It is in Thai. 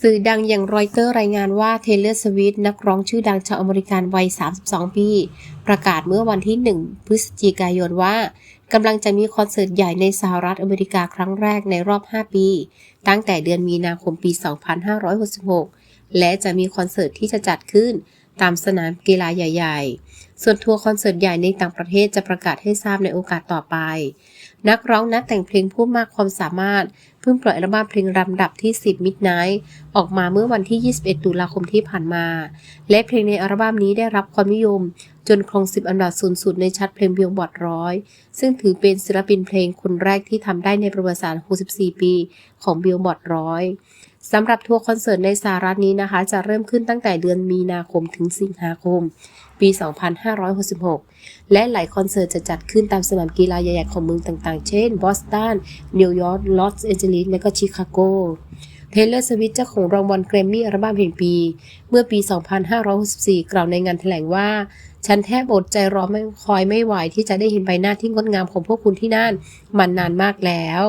สื่อดังอย่างรอยเตอร์รายงานว่าเทเลอร์สวิตนักร้องชื่อดังชาวอเมริกันวัย 32 ปี ประกาศเมื่อวันที่ 1 พฤศจิกายนว่ากำลังจะมีคอนเสิร์ตใหญ่ในสหรัฐอเมริกาครั้งแรกในรอบ 5 ปี ตั้งแต่เดือนมีนาคมปี 2566 และจะมีคอนเสิร์ตที่จะจัดขึ้น ตามสนามกีฬาใหญ่ ๆ ส่วนทัวร์คอนเสิร์ตใหญ่ในต่างประเทศจะประกาศให้ทราบในโอกาสต่อไป นักร้องนักแต่งเพลงผู้มากความสามารถ เพิ่งปล่อยอัลบั้มเพลงลำดับที่ 10 Midnight ออกมาเมื่อวันที่ 21 ตุลาคมที่ผ่านมา และเพลงในอัลบั้มนี้ได้รับความนิยม จนครอง 10 อันดับสูงสุดในชัดเพลงบิลบอร์ดร้อย ซึ่งถือเป็นศิลปินเพลงคนแรกที่ทำได้ในประวัติศาสตร์ 64 ปี ของบิลบอร์ดร้อย สำหรับทัวร์คอนเสิร์ตในสหรัฐนี้นะคะ จะเริ่มขึ้นตั้งแต่เดือนมีนาคมถึงสิงหาคม ปี 2566 และหลายคอนเสิร์ตจะจัดขึ้นตามสนามกีฬาใหญ่ๆของเมืองต่างๆ เช่น บอสตัน นิวยอร์ก ลอสแอนเจลิส และก็ชิคาโกเทเลอร์สวิฟเจ้าของรางวัลแกรมมี่อัลบั้มแห่งปี เมื่อปี 2564 กล่าวในงานแถลงว่า ฉันแทบอดใจรอไม่คอยไม่ไหวที่จะได้เห็นใบหน้าที่งดงามของพวกคุณที่นั่นมันนานมากแล้ว